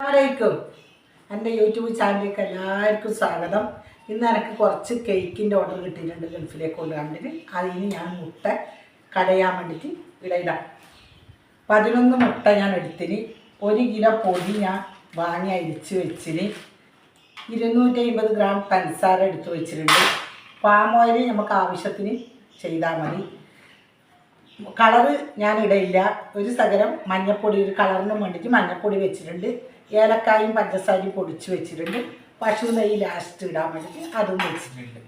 അസ്സലാമലൈക്കും. എന്റെ യൂട്യൂബ് ചാനലിലേക്ക് എല്ലാവർക്കും സ്വാഗതം. ഇന്ന് എനിക്ക് കുറച്ച് കേക്കിന്റെ ഓർഡർ കിട്ടിയിട്ടുണ്ട് ഗൾഫിലേക്ക് കൊണ്ട് കണ്ടിട്ട് അതിന് ഞാൻ മുട്ട കടയാൻ വേണ്ടിയിട്ട് ഇടയിടാം പതിനൊന്ന് മുട്ട ഞാൻ എടുത്തിന്. ഒരു കിലോ പൊടി ഞാൻ വാങ്ങി അരിച്ച് വെച്ചിന്. ഇരുന്നൂറ്റി അമ്പത് ഗ്രാം പഞ്ചസാര എടുത്ത് വെച്ചിട്ടുണ്ട്. പാം ഓയിൽ നമുക്ക് ആവശ്യത്തിന് ചെയ്താൽ മതി. കളറ് ഞാൻ ഇടയില്ല. ഒരു സകരം മഞ്ഞപ്പൊടി ഒരു കളറിന് വേണ്ടിയിട്ട് മഞ്ഞപ്പൊടി വെച്ചിട്ടുണ്ട്. ഏലക്കായും പഞ്ചസാരയും പൊടിച്ച് വെച്ചിട്ടുണ്ട്. പശു നെയ്യ് ലാസ്റ്റ് ഇടാൻ വേണ്ടിയിട്ട് അതും വെച്ചിട്ടുണ്ട്.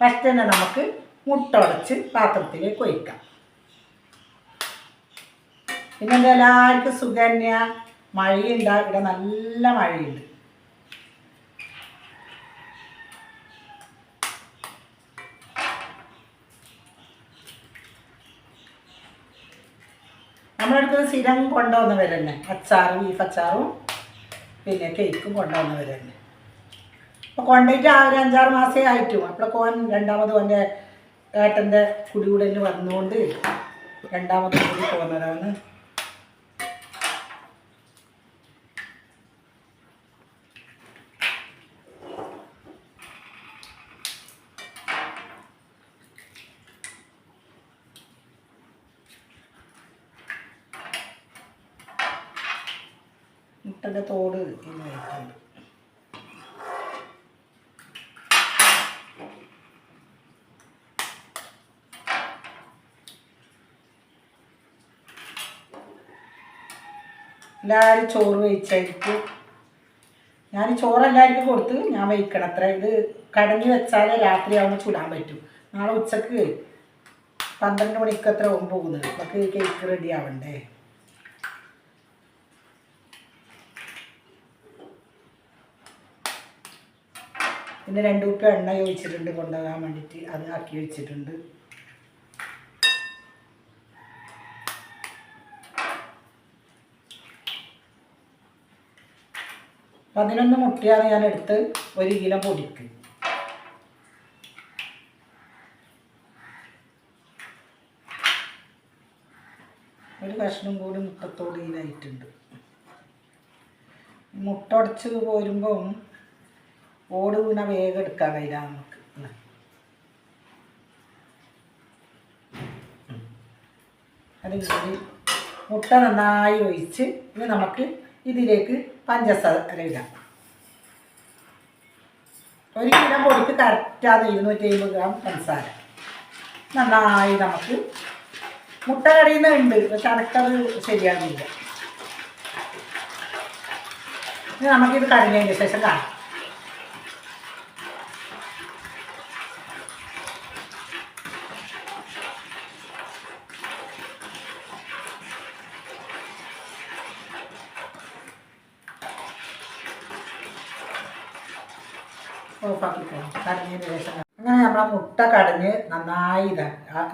ഫസ്റ്റ് തന്നെ നമുക്ക് മുട്ട ഉടച്ച് പാത്രത്തിലേക്ക് ഒഴിക്കാം. പിന്നെ എന്താ എല്ലാവർക്കും സുഖന്യ മഴയുണ്ട്? ഇവിടെ നല്ല മഴയുണ്ട്. നമ്മളെടുത്ത് സ്ഥിരം കൊണ്ടുവന്നവരന്നെ അച്ചാറും ബീഫ് അച്ചാറും. പിന്നെ കേക്കും കൊണ്ടുവന്നവർ തന്നെ അപ്പോൾ കൊണ്ടുപോയിട്ട് ആ ഒരു അഞ്ചാറ് മാസമേ ആയിട്ടും. അപ്പോഴൊക്കെ കോൻ രണ്ടാമത് ഓന്റെ ഏട്ടന്റെ കുടികൂടലിന് വന്നുകൊണ്ട് രണ്ടാമത് കൂടി പോകുന്നതാണ് മുട്ടന്റെ ഇന്ന് കഴിക്കുന്നുണ്ട് എല്ലാവരും ചോറ് വെയിച്ചായിരിക്കും ഞാൻ ചോറ് എല്ലാവർക്കും കൊടുത്ത് ഞാൻ വയ്ക്കണം അത്ര ഇത് കടഞ്ഞു വെച്ചാലേ രാത്രി ആവുമ്പോൾ ചുടാൻ പറ്റും. നാളെ ഉച്ചയ്ക്ക് പന്ത്രണ്ട് മണിക്ക് അത്ര ഓം പോകുന്നത് നമുക്ക് കേക്ക് റെഡി ആവണ്ടേ? പിന്നെ രണ്ട് കുപ്പി എണ്ണ ചോദിച്ചിട്ടുണ്ട് കൊണ്ടുപോകാൻ വേണ്ടിയിട്ട് അത് ആക്കി വെച്ചിട്ടുണ്ട്. പതിനൊന്ന് മുട്ടയാണ് ഞാൻ എടുത്ത് ഒരു കിലോ പൊടിക്ക്. ഒരു കഷ്ണം കൂടി മുട്ടത്തോട് ഇതിലായിട്ടുണ്ട് മുട്ട ഉടച്ച് പോരുമ്പം ഓട് വീണ വേഗം എടുക്കാൻ കഴിയില്ല നമുക്ക്. അത് മുട്ട നന്നായി ഒഴിച്ച് ഇനി നമുക്ക് ഇതിലേക്ക് പഞ്ചസാര ഇടാം. ഒരു കിലോ പൊടിക്ക് കറക്റ്റാതെ ഇരുന്നൂറ്റി അമ്പത് ഗ്രാം പഞ്ചസാര. നന്നായി നമുക്ക് മുട്ട കടിയുന്നുണ്ട് പക്ഷെ അനക്കത് ശരിയാകുന്നില്ല നമുക്കിത് കടഞ്ഞതിന് ശേഷം കാണാം. ഓഫാക്കിക്കോ. കടഞ്ഞതിന് ശേഷം അങ്ങനെ നമ്മളെ മുട്ട കടഞ്ഞ് നന്നായി ഇതാ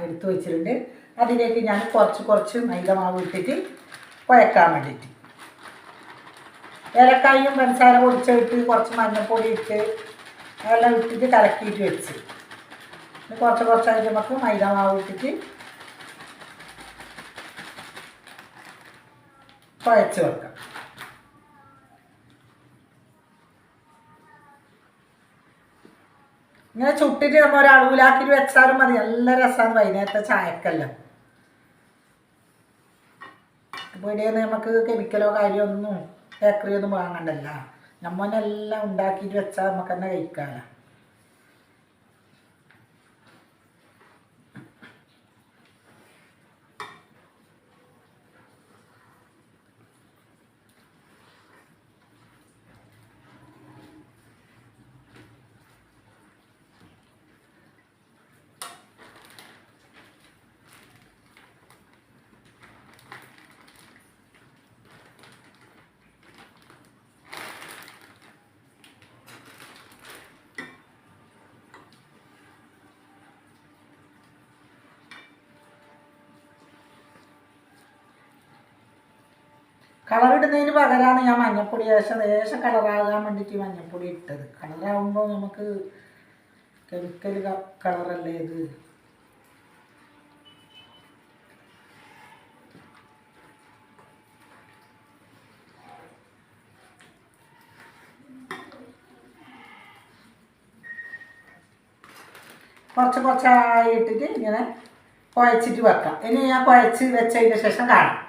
എടുത്തു വെച്ചിട്ടുണ്ട്. അതിലേക്ക് ഞാൻ കുറച്ച് കുറച്ച് മൈദ മാവ് ഇട്ടിട്ട് കുഴക്കാൻ വേണ്ടിയിട്ട്. ഏലക്കായും പഞ്ചസാര പൊടിച്ചിട്ട് കുറച്ച് മഞ്ഞൾപ്പൊടി ഇട്ട് അതെല്ലാം ഇട്ടിട്ട് കലക്കിയിട്ട് വെച്ച്. കുറച്ച് കുറച്ചായിട്ട് നമുക്ക് മൈദ മാവ് ഇട്ടിട്ട് കുഴച്ച് വെക്കാം. ഇങ്ങനെ ചുട്ടിട്ട് നമ്മൾ ഒരു അളവിലാക്കി വെച്ചാലും മതി. നല്ല രസമാണ് വൈകുന്നേരത്തെ ചായക്കെല്ലാം. അപ്പോൾ ഇടയിൽ നമുക്ക് കെമിക്കലോ കാര്യമൊന്നും ബേക്കറി ഒന്നും വാങ്ങണ്ടല്ല. നമ്മനെല്ലാം ഉണ്ടാക്കിയിട്ട് വെച്ചാൽ നമുക്ക് തന്നെ കഴിക്കാമല്ലോ കളറിടുന്നതിന് പകരമാണ് ഞാൻ മഞ്ഞപ്പൊടി ശേഷം ലേശം കളറാകാൻ വേണ്ടിയിട്ട് മഞ്ഞപ്പൊടി ഇട്ടത്. കളറാകുമ്പോൾ നമുക്ക് കെമിക്കൽ കളറല്ലേ ഇത്? കുറച്ച് കുറച്ചായിട്ടിട്ട് ഇങ്ങനെ കുഴച്ചിട്ട് വെക്കാം. ഇനി ഞാൻ കുഴച്ച് വെച്ചതിന് ശേഷം കാണാം.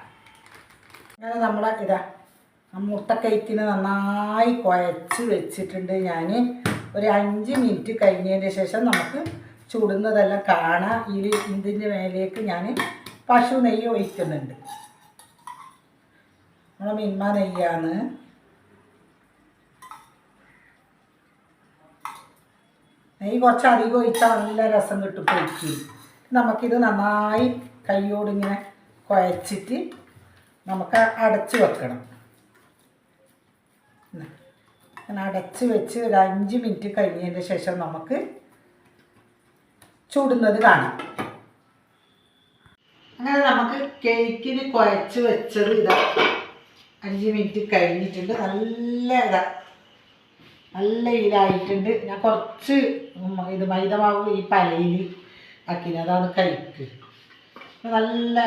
അങ്ങനെ നമ്മളെ ഇതാ ആ മുട്ട കേക്കിന് നന്നായി കുഴച്ച് വെച്ചിട്ടുണ്ട് ഞാൻ ഒരു അഞ്ച് മിനിറ്റ് കഴിഞ്ഞതിന് ശേഷം നമുക്ക് ചുടുന്നതെല്ലാം കാണാം. ഈ ഇതിന്റെ മേലേക്ക് ഞാൻ പശു നെയ്യ് ഒഴിക്കുന്നുണ്ട്. നമ്മളെ മിന്മ നെയ്യാണ്. നെയ്യ് കുറച്ച് അധികം ഒഴിച്ചാൽ നല്ല രസം കിട്ടും പൊയ്ക്ക് നമുക്കിത് നന്നായി കയ്യോടിങ്ങനെ കുഴച്ചിട്ട് നമുക്ക് അടച്ച് വെക്കണം. അടച്ച് വെച്ച് ഒരു അഞ്ച് മിനിറ്റ് കഴിഞ്ഞതിന് ശേഷം നമുക്ക് ചൂടുന്നത് കാണാം. അങ്ങനെ നമുക്ക് കേക്കിന് കുഴച്ച് വെച്ചത് ഇതാ. അഞ്ച് മിനിറ്റ് കഴിഞ്ഞിട്ടുണ്ട്. നല്ല ഇതാ. നല്ല ഇതിലായിട്ടുണ്ട് ഞാൻ കുറച്ച് ഇത് ഇത് മൈദമാവ് ഈ പലയിൽ ആക്കിന് അതാണ് കഴിക്ക്. നല്ല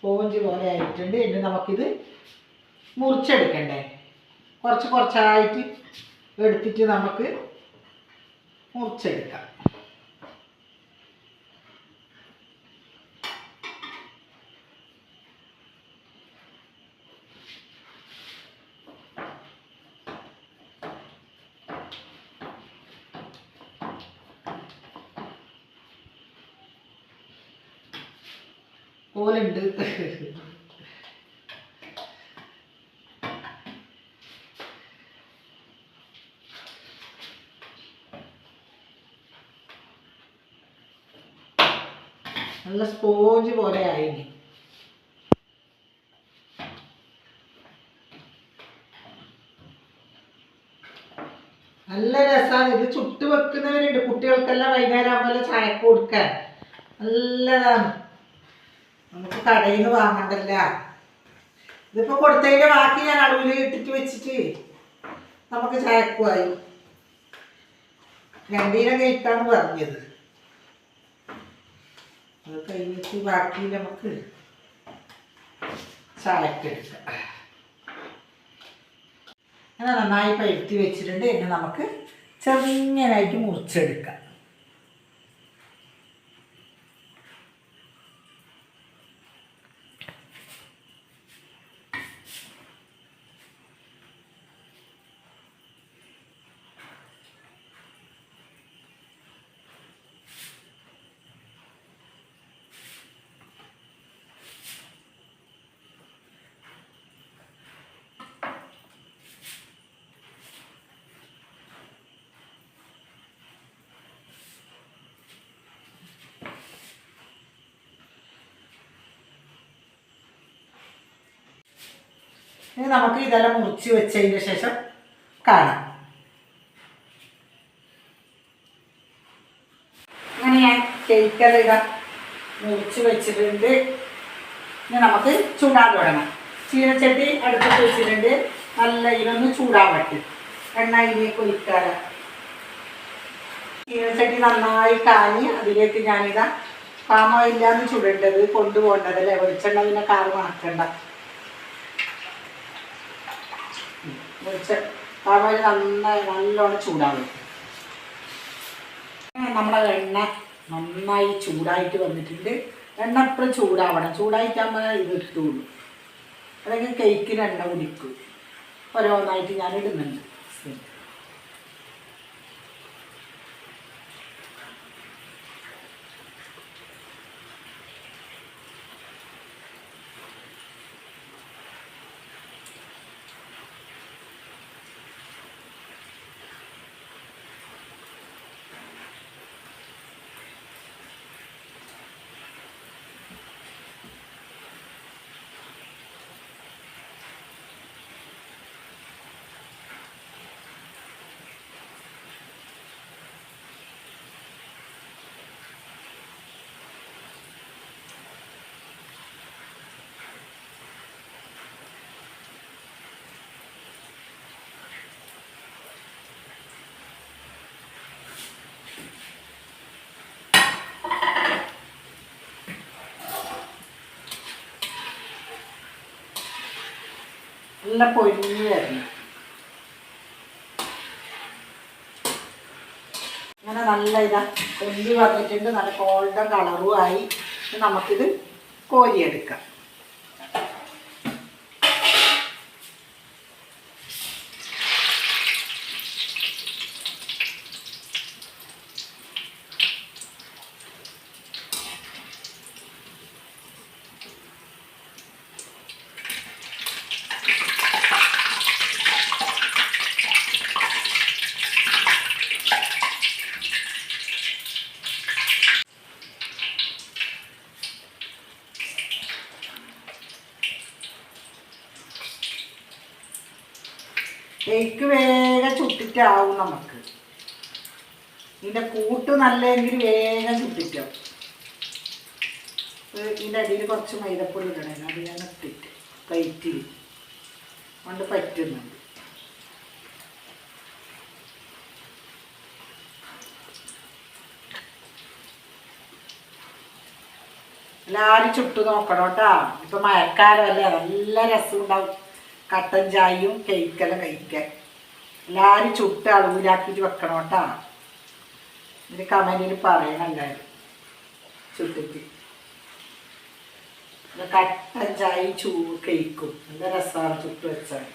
സ്പോഞ്ച് പോലെ ആയിട്ടുണ്ട്. ഇനി നമുക്കിത് മുറിച്ചെടുക്കണ്ടേ. കുറച്ച് കുറച്ചായിട്ട് എടുത്തിട്ട് നമുക്ക് മുറിച്ചെടുക്കാം. പോലുണ്ട്. നല്ല സ്പോഞ്ച് പോലെ ആയിനി. നല്ല രസമാണ് ഇത് ചുട്ട് വെക്കുന്നവരുണ്ട് കുട്ടികൾക്കെല്ലാം വൈകുന്നേരം ആകുമ്പോൾ ചായക്ക് കൊടുക്കാൻ. നല്ലതാണ്. നമുക്ക് കടയിൽ നിന്ന് വാങ്ങണ്ടല്ല? ഇതിപ്പോൾ കൊടുത്തതിന്റെ ബാക്കി ഞാൻ അളവിൽ ഇട്ടിട്ട് വെച്ചിട്ട് നമുക്ക് ചായക്കുമായി രണ്ടീനെ കഴിക്കാന്ന് പറഞ്ഞത്. അത് കഴിഞ്ഞിട്ട് ബാക്കി നമുക്ക് ചായക്കെടുക്കാം അങ്ങനെ നന്നായി പഴുത്തി വെച്ചിട്ടുണ്ട്. എന്നെ നമുക്ക് ചെറുങ്ങനായിട്ട് മുറിച്ചെടുക്കാം. ഇനി നമുക്ക് ഇതെല്ലാം മുറിച്ച് വെച്ചതിന് ശേഷം കാണാം. അങ്ങനെ ഞാൻ കേക്കെല്ലാം മുറിച്ച് വെച്ചിട്ടുണ്ട്. ഇനി നമുക്ക് ചൂടാൻ തുടങ്ങാം. ചീനച്ചട്ടി അടുപ്പത്ത് വെച്ചിട്ടുണ്ട്. നല്ല ഇതൊന്ന് ചൂടാവട്ടെ എണ്ണ ഇതിലേക്ക് ഒഴിക്കാറ് ചീനച്ചട്ടി നന്നായി കാഞ്ഞ് അതിലേക്ക് ഞാനിതാ പാമ ഇല്ലാന്ന് ചുടേണ്ടത് കൊണ്ടുപോകേണ്ടതല്ലേ? വെളിച്ചെണ്ണ പിന്നെ കാറ് മണക്കണ്ട വെളിച്ച പാമോയിൽ നന്നായി നല്ലോണം ചൂടാവും നമ്മുടെ എണ്ണ നന്നായി ചൂടായിട്ട് വന്നിട്ടുണ്ട്. എണ്ണ എപ്പോഴും ചൂടാവണം. ചൂടായിട്ടാകുമ്പോൾ ഇത് ഇട്ടുള്ളൂ. അല്ലെങ്കിൽ കേക്കിന് എണ്ണ കുടിക്കും. ഓരോന്നായിട്ട് ഞാൻ ഇടുന്നുണ്ട് നല്ല പൊരിഞ്ഞ് വരണം. അങ്ങനെ നല്ല ഇതാ പൊന്തി വന്നിട്ടുണ്ട്. നല്ല ഗോൾഡൻ കളറും ആയി. ഇനി നമുക്കിത് കോരിയെടുക്കാം കേക്ക് വേഗം ചുട്ടിട്ടാവും നമുക്ക്. ഇതിന്റെ കൂട്ട് നല്ലെങ്കിൽ വേഗം ഇത് ഇതിന്റെ അടിയിൽ കുറച്ച് മൈദപ്പൊടി ഇടണം. അത് ഞാൻ ഇട്ടിട്ട് കയറ്റി കൊണ്ട് പറ്റുന്നുണ്ട്. എല്ലാവരും ചുട്ടു നോക്കണം കേട്ടോ. ഇപ്പൊ മഴക്കാലമല്ലേ നല്ല രസമുണ്ടാവും. കട്ടൻ ചായയും കേക്കെല്ലാം കഴിക്കാൻ. എല്ലാവരും ചുട്ട് അളവിലാക്കിയിട്ട് വെക്കണം കേട്ടോ. ഇത് കമന്റിൽ പറയണുണ്ടായിരുന്നു ചുട്ടിട്ട്. കട്ടൻ ചായ ചൂ കഴിക്കും നല്ല രസമാണ് ചുട്ട് വെച്ചാൽ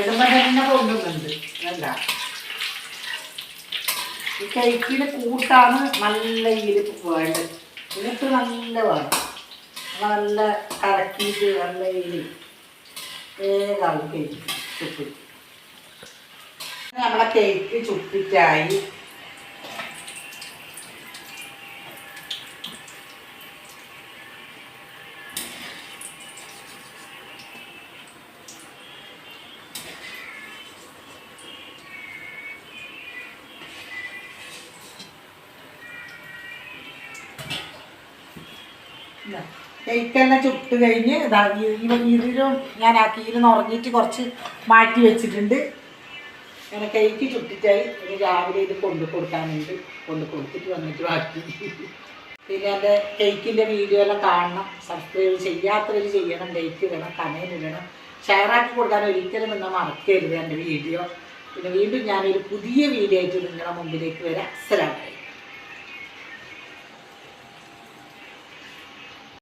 ഇടുമ്പോൾ തന്നെ കൊണ്ടുവന്നുണ്ട് അല്ല ഈ കൈക്കിന് കൂട്ടാണ് നല്ല ഇതിൽ വേണ്ടത്. ഇതിട്ട് നല്ല വേണം. നല്ല കറക്കിയിട്ട് നല്ല ഇതിൽ ഏതാണ് കേക്ക് ചുട്ടിട്ട് നമ്മളെ കേക്ക് ചുട്ടിട്ടായി കേക്കെല്ലാം ചുട്ട് കഴിഞ്ഞ് ഇതാ ഇതിലും ഞാൻ ആ കീരുന്ന് നിറഞ്ഞിട്ട് കുറച്ച് മാറ്റി വെച്ചിട്ടുണ്ട്. അങ്ങനെ കേക്ക് ചുട്ടിട്ടായി ഇനി രാവിലെ ഇത് കൊണ്ടു കൊടുക്കാനുണ്ട്. കൊണ്ടു കൊടുത്തിട്ട് വന്നിട്ട് ബാക്കി. പിന്നെ എന്റെ കേക്കിന്റെ വീഡിയോ എല്ലാം കാണണം. സബ്സ്ക്രൈബ് ചെയ്യാത്തവർ ചെയ്യണം. ലൈക്ക് ഇടണം. കമന്റ് ഇടണം. ഷെയറാക്കി കൊടുക്കാൻ ഒരിക്കലും നിങ്ങൾ മറക്കരുത് എന്റെ വീഡിയോ. പിന്നെ വീണ്ടും ഞാനൊരു പുതിയ വീഡിയോ ആയിട്ട് നിങ്ങളുടെ മുമ്പിലേക്ക് വരാം. അസ്സലാമലൈക്കും